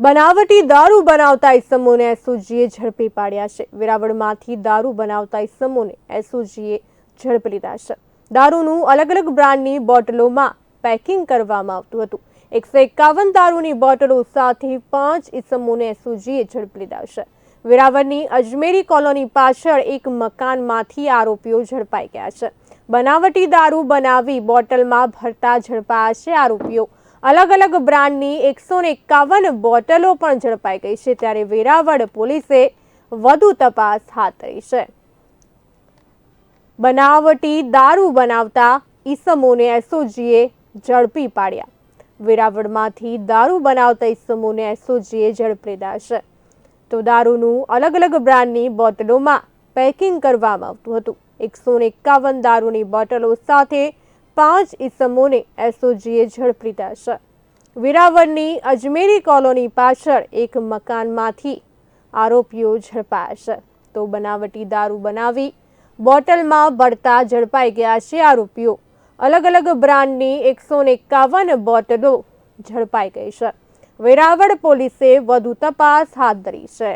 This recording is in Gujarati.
બનાવટી દારૂ બનાવતા ઇસમોને એસઓજીએ ઝડપી પાડ્યા છે. વેરાવળમાંથી દારૂ બનાવતા ઇસમોને એસઓજીએ ઝડપી લીધા છે. દારૂનું અલગ અલગ બ્રાન્ડની બોટલોમાં પેકિંગ કરવામાં આવતું હતું. એકસો એકાવન દારૂની બોટલો સાથે પાંચ ઇસમોને એસઓજીએ ઝડપી લીધા છે. વેરાવળની અજમેરી કોલોની પાછળ એક મકાનમાંથી આરોપીઓ ઝડપાઈ ગયા છે. બનાવટી દારૂ બનાવી બોટલમાં ભરતા ઝડપાયા છે આરોપીઓ. અલગ અલગ બ્રાન્ડની એકસો એકાવન બોટલો પણ ઝડપાઈ ગઈ છે ત્યારે વેરાવળ પોલીસે વધુ તપાસ હાથ ધરી છે. બનાવટી દારૂ બનાવતા ઈસમોને એસઓજીએ ઝડપી પાડ્યા. વેરાવળમાંથી દારૂ બનાવતા ઈસમોને એસઓજીએ ઝડપી લીધા છે. તો દારૂનું અલગ અલગ બ્રાન્ડની બોટલોમાં પેકિંગ કરવામાં આવતું હતું. એકસો એકાવન દારૂની બોટલો સાથે પાંચ ઈસમોને એસઓજીએ ઝડપી છે. વેરાવળની અજમેરી કોલોની પાછળ એક મકાનમાંથી આરોપીઓ ઝડપાયા છે. તો બનાવટી દારૂ બનાવી બોટલમાં ભરતા ઝડપાઈ ગયા છે આરોપીઓ. અલગ અલગ બ્રાન્ડની એકસો એકાવન બોટલો ઝડપાઈ ગઈ છે. વેરાવળ પોલીસે વધુ તપાસ હાથ ધરી છે.